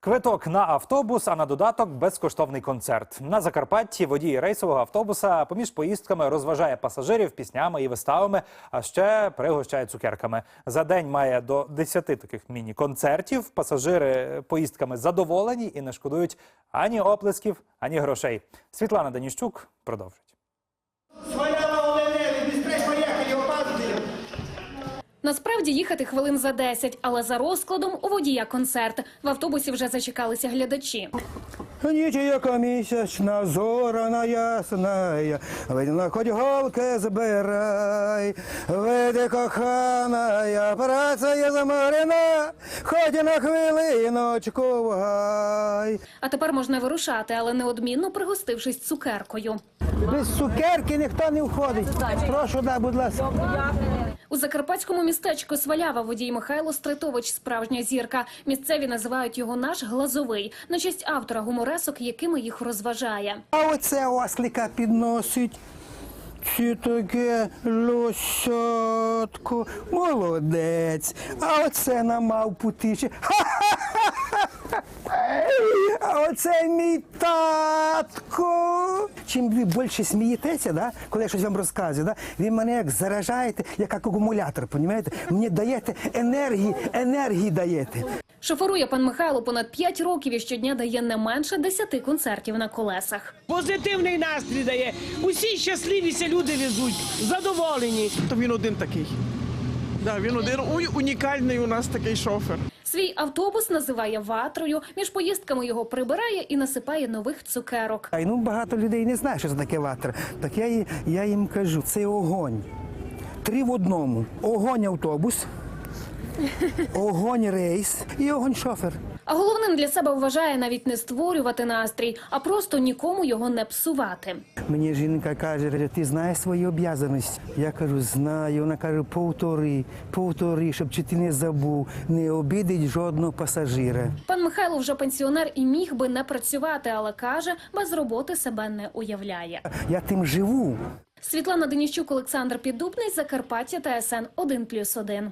Квиток на автобус, а на додаток безкоштовний концерт. На Закарпатті водій рейсового автобуса поміж поїздками розважає пасажирів піснями і виставами, а ще пригощає цукерками. За день має до 10 таких міні-концертів. Пасажири поїздками задоволені і не шкодують ані оплесків, ані грошей. Світлана Даніщук продовжить. Насправді їхати хвилин за 10, але за розкладом у водія концерт. В автобусі вже зачекалися глядачі. Ніч яка місячна, зорана ясна, видно, хоч голки збирай, види кохана, праця є замарена, хоч на хвилиночку в гай. А тепер можна вирушати, але неодмінно пригостившись цукеркою. Без цукерки ніхто не входить. Прошу, да, будь ласка. У закарпатському містечку Свалява водій Михайло Стритович справжня зірка. Місцеві називають його наш глазовий на честь автора гуморесок, якими їх розважає. А оце осліка підносить. Чи таке лосятко, молодець. А оце на мавпу тиче. А оце мій татко. Чим ви більше смієтеся, да, коли я щось вам розказую, да, ви мене як заражаєте, як акумулятор, понімаєте? Мені даєте енергії, енергії даєте. Шоферує пан Михайло понад 5 років і щодня дає не менше 10 концертів на колесах. Позитивний настрій дає. Усі щасливіся люди везуть, задоволені. То він один такий. Да, він один унікальний у нас такий шофер. Свій автобус називає ватрою. Між поїздками його прибирає і насипає нових цукерок. Ай, ну багато людей не знає, що це таке ватра. Так я, я їм кажу, це огонь. Три в одному: огонь автобус, огонь рейс і огонь шофер. А головним для себе вважає навіть не створювати настрій, а просто нікому його не псувати. Мені жінка каже, ти знаєш свої обов'язаності? Я кажу, знаю. Вона каже, повтори, повтори, щоб чи ти не забув, не обідить жодного пасажира. Пан Михайло вже пенсіонер і міг би не працювати, але каже, без роботи себе не уявляє. Я тим живу. Світлана Деніщук, Олександр Піддубний, Закарпаття, ТСН 1+,1.